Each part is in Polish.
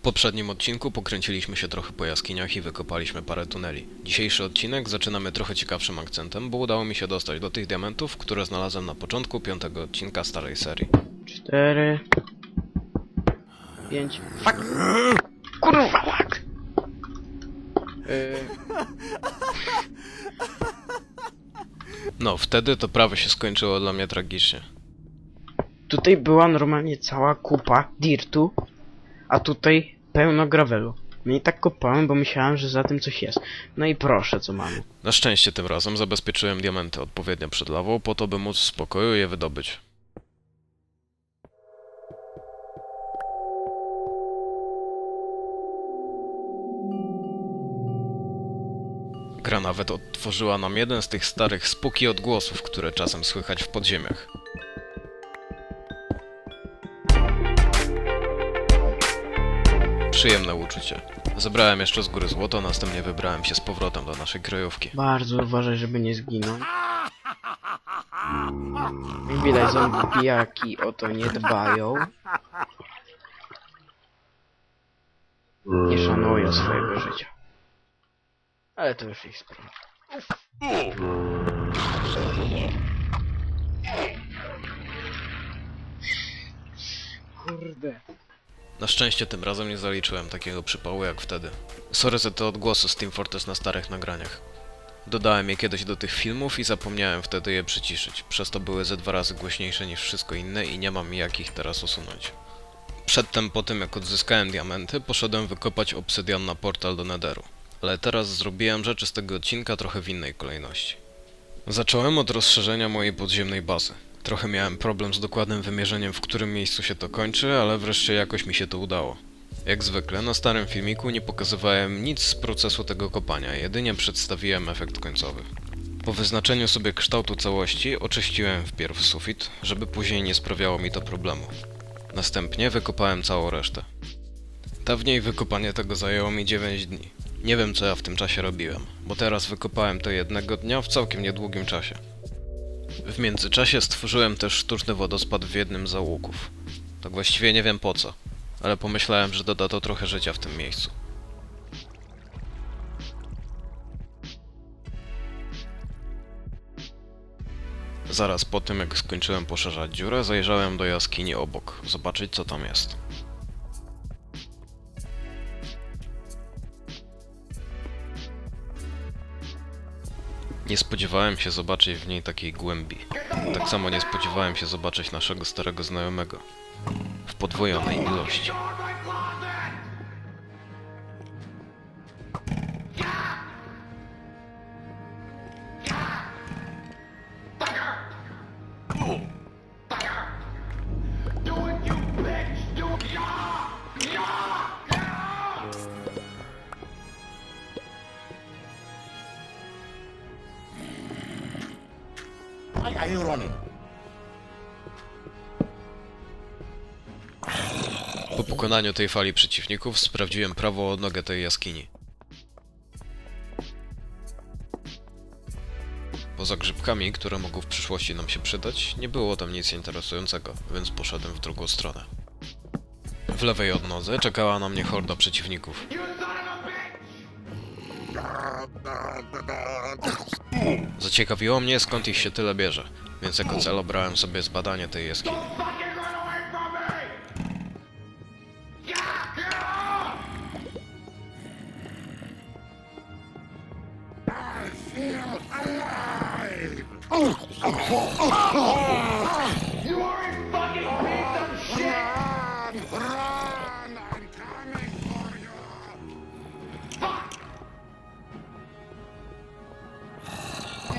W poprzednim odcinku pokręciliśmy się trochę po jaskiniach i wykopaliśmy parę tuneli. Dzisiejszy odcinek zaczynamy trochę ciekawszym akcentem, bo udało mi się dostać do tych diamentów, które znalazłem na początku piątego odcinka starej serii. Cztery. Pięć. Fuck! Kurwa, fuck! Yy, No, wtedy to prawie się skończyło dla mnie tragicznie. tutaj była normalnie cała kupa dirtu, a tutaj pełno gravelu. No i tak kopałem, bo myślałem, że za tym coś jest. No i proszę, co mamy. Na szczęście tym razem zabezpieczyłem diamenty odpowiednio przed lawą, po to by móc w spokoju je wydobyć. Gra nawet odtworzyła nam jeden z tych starych spuki odgłosów, które czasem słychać w podziemiach. Przyjemne uczucie. Zebrałem jeszcze z góry złoto, następnie wybrałem się z powrotem do naszej kryjówki. Bardzo uważaj, żeby nie zginął. Widać, zombijaki o to nie dbają. Nie szanują swojego życia. Ale to już ich sprawa. Kurde. Na szczęście tym razem nie zaliczyłem takiego przypału jak wtedy. Sorry za te odgłosy z Team Fortress na starych nagraniach. Dodałem je kiedyś do tych filmów i zapomniałem wtedy je przyciszyć. Przez to były ze dwa razy głośniejsze niż wszystko inne i nie mam jak ich teraz usunąć. Przedtem, po tym jak odzyskałem diamenty, poszedłem wykopać obsydian na portal do Netheru. Ale teraz zrobiłem rzeczy z tego odcinka trochę w innej kolejności. Zacząłem od rozszerzenia mojej podziemnej bazy. Trochę miałem problem z dokładnym wymierzeniem, w którym miejscu się to kończy, ale wreszcie jakoś mi się to udało. Jak zwykle, na starym filmiku nie pokazywałem nic z procesu tego kopania, jedynie przedstawiłem efekt końcowy. Po wyznaczeniu sobie kształtu całości oczyściłem wpierw sufit, żeby później nie sprawiało mi to problemu. Następnie wykopałem całą resztę. Dawniej wykopanie tego zajęło mi 9 dni. Nie wiem co ja w tym czasie robiłem, bo teraz wykopałem to jednego dnia w całkiem niedługim czasie. W międzyczasie stworzyłem też sztuczny wodospad w jednym z załuków. Tak właściwie nie wiem po co, ale pomyślałem, że doda to trochę życia w tym miejscu. Zaraz po tym, jak skończyłem poszerzać dziurę, zajrzałem do jaskini obok, zobaczyć co tam jest. Nie spodziewałem się zobaczyć w niej takiej głębi. Tak samo nie spodziewałem się zobaczyć naszego starego znajomego. W podwojonej ilości. You running? Po pokonaniu tej fali przeciwników sprawdziłem prawą odnogę tej jaskini. Poza grzybkami, które mogą w przyszłości nam się przydać, nie było tam nic interesującego, więc poszedłem w drugą stronę. W lewej odnodze czekała na mnie horda przeciwników. Zaciekawiło mnie skąd ich się tyle bierze, więc jako cel obrałem sobie zbadanie tej jaskini. You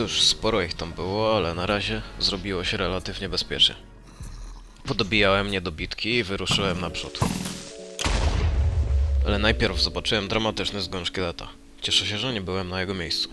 Cóż, sporo ich tam było, ale na razie zrobiło się relatywnie bezpiecznie. Podobijałem niedobitki i wyruszyłem naprzód. Ale najpierw zobaczyłem dramatyczny zgon szkieleta. Cieszę się, że nie byłem na jego miejscu.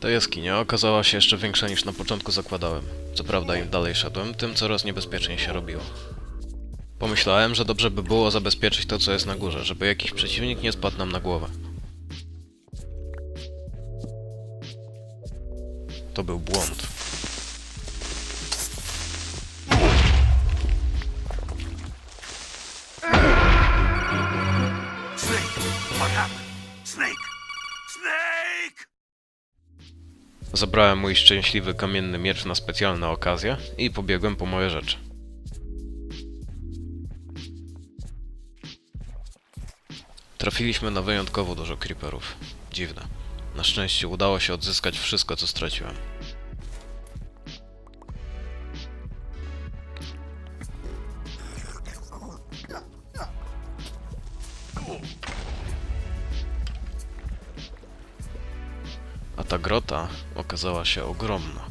Ta jaskinia okazała się jeszcze większa niż na początku zakładałem. Co prawda im dalej szedłem, tym coraz niebezpieczniej się robiło. Pomyślałem, że dobrze by było zabezpieczyć to, co jest na górze, żeby jakiś przeciwnik nie spadł nam na głowę. To był błąd. Zabrałem mój szczęśliwy kamienny miecz na specjalne okazje i pobiegłem po moje rzeczy. Trafiliśmy na wyjątkowo dużo creeperów. Dziwne. Na szczęście udało się odzyskać wszystko, co straciłem. Okazała się ogromna.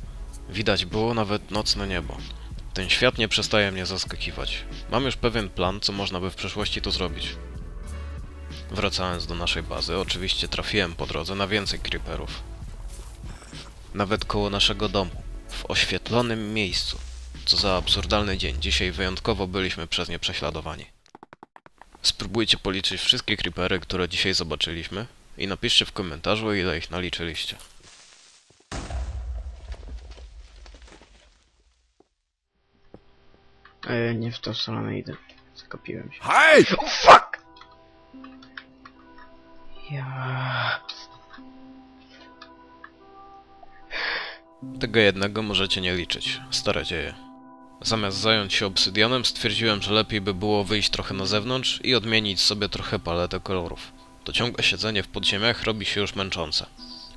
Widać było nawet nocne niebo. Ten świat nie przestaje mnie zaskakiwać. Mam już pewien plan, co można by w przyszłości tu zrobić. Wracając do naszej bazy, oczywiście trafiłem po drodze na więcej creeperów. Nawet koło naszego domu, w oświetlonym miejscu. Co za absurdalny dzień, dzisiaj wyjątkowo byliśmy przez nie prześladowani. Spróbujcie policzyć wszystkie creepery, które dzisiaj zobaczyliśmy i napiszcie w komentarzu, ile ich naliczyliście. E, nie w tą stronę idę. Zakapiłem się. Hey! Oh fuck! Ja... Tego jednego możecie nie liczyć. Stare dzieje. Zamiast zająć się obsydianem, stwierdziłem, że lepiej by było wyjść trochę na zewnątrz i odmienić sobie trochę paletę kolorów. To ciągłe siedzenie w podziemiach robi się już męczące.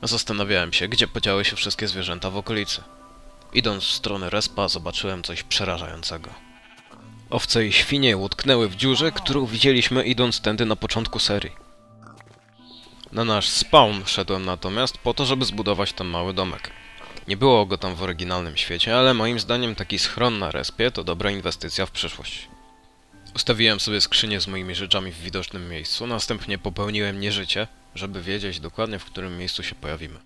Zastanawiałem się, gdzie podziały się wszystkie zwierzęta w okolicy. Idąc w stronę respa, zobaczyłem coś przerażającego. Owce i świnie utknęły w dziurze, którą widzieliśmy idąc tędy na początku serii. Na nasz spawn szedłem natomiast po to, żeby zbudować tam mały domek. Nie było go tam w oryginalnym świecie, ale moim zdaniem taki schron na respie to dobra inwestycja w przyszłość. Ustawiłem sobie skrzynię z moimi rzeczami w widocznym miejscu, następnie popełniłem nieżycie, żeby wiedzieć dokładnie w którym miejscu się pojawimy.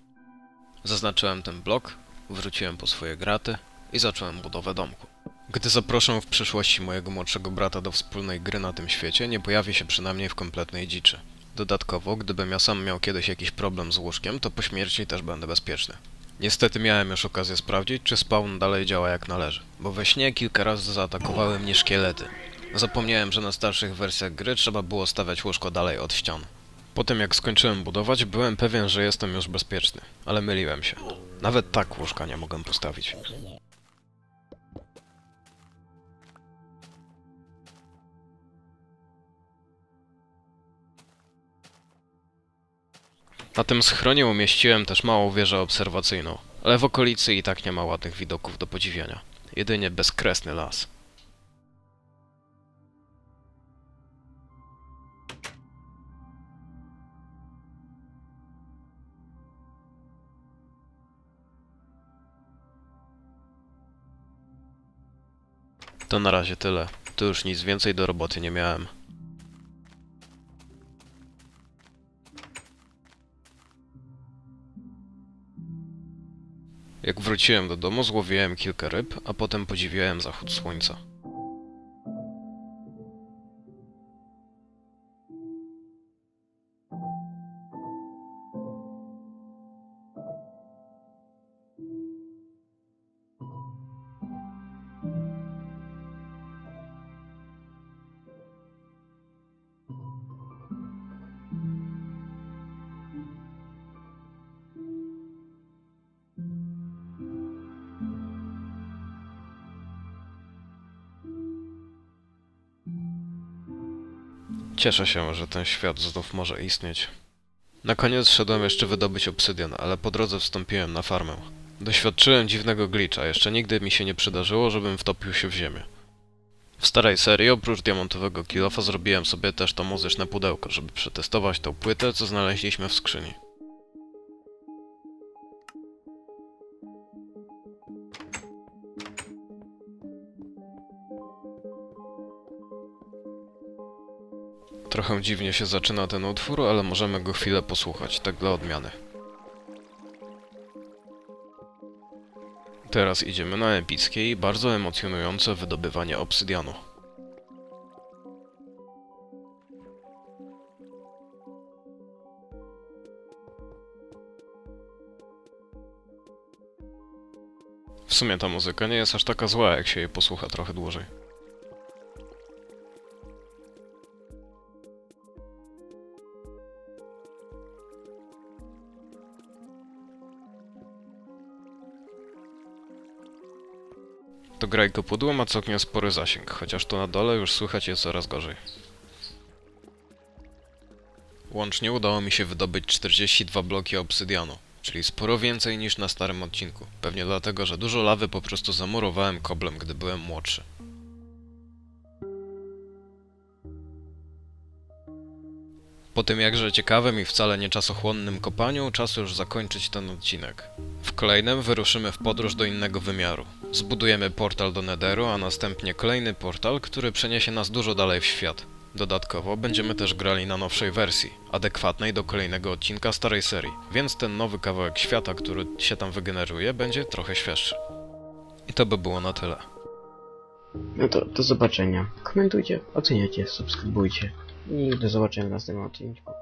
Zaznaczyłem ten blok, wróciłem po swoje graty i zacząłem budowę domku. Gdy zaproszę w przyszłości mojego młodszego brata do wspólnej gry na tym świecie, nie pojawi się przynajmniej w kompletnej dziczy. Dodatkowo, gdybym ja sam miał kiedyś jakiś problem z łóżkiem, to po śmierci też będę bezpieczny. Niestety miałem już okazję sprawdzić, czy spawn dalej działa jak należy, bo we śnie kilka razy zaatakowały mnie szkielety. Zapomniałem, że na starszych wersjach gry trzeba było stawiać łóżko dalej od ścian. Potem jak skończyłem budować, byłem pewien, że jestem już bezpieczny, ale myliłem się. Nawet tak łóżka nie mogłem postawić. Na tym schronie umieściłem też małą wieżę obserwacyjną, ale w okolicy i tak nie ma ładnych widoków do podziwiania. Jedynie bezkresny las. To na razie tyle. Tu już nic więcej do roboty nie miałem. Jak wróciłem do domu, złowiłem kilka ryb, a potem podziwiałem zachód słońca. Cieszę się, że ten świat znów może istnieć. Na koniec szedłem jeszcze wydobyć obsydian, ale po drodze wstąpiłem na farmę. Doświadczyłem dziwnego glitcha, jeszcze nigdy mi się nie przydarzyło, żebym wtopił się w ziemię. W starej serii, oprócz diamentowego kilofa, zrobiłem sobie też to muzyczne pudełko, żeby przetestować tą płytę, co znaleźliśmy w skrzyni. Trochę dziwnie się zaczyna ten utwór, ale możemy go chwilę posłuchać, tak dla odmiany. Teraz idziemy na epickie i bardzo emocjonujące wydobywanie obsydianu. W sumie ta muzyka nie jest aż taka zła, jak się jej posłucha trochę dłużej. To grajko pudło ma całkiem spory zasięg, chociaż tu na dole już słychać je coraz gorzej. Łącznie udało mi się wydobyć 42 bloki obsydianu, czyli sporo więcej niż na starym odcinku. Pewnie dlatego, że dużo lawy po prostu zamurowałem koblem, gdy byłem młodszy. Po tym jakże ciekawym i wcale nie czasochłonnym kopaniu, czas już zakończyć ten odcinek. W kolejnym wyruszymy w podróż do innego wymiaru. Zbudujemy portal do Netheru, a następnie kolejny portal, który przeniesie nas dużo dalej w świat. Dodatkowo będziemy też grali na nowszej wersji, adekwatnej do kolejnego odcinka starej serii, więc ten nowy kawałek świata, który się tam wygeneruje, będzie trochę świeższy. I to by było na tyle. No to do zobaczenia. Komentujcie, oceniajcie, subskrybujcie i do zobaczenia w następnym odcinku.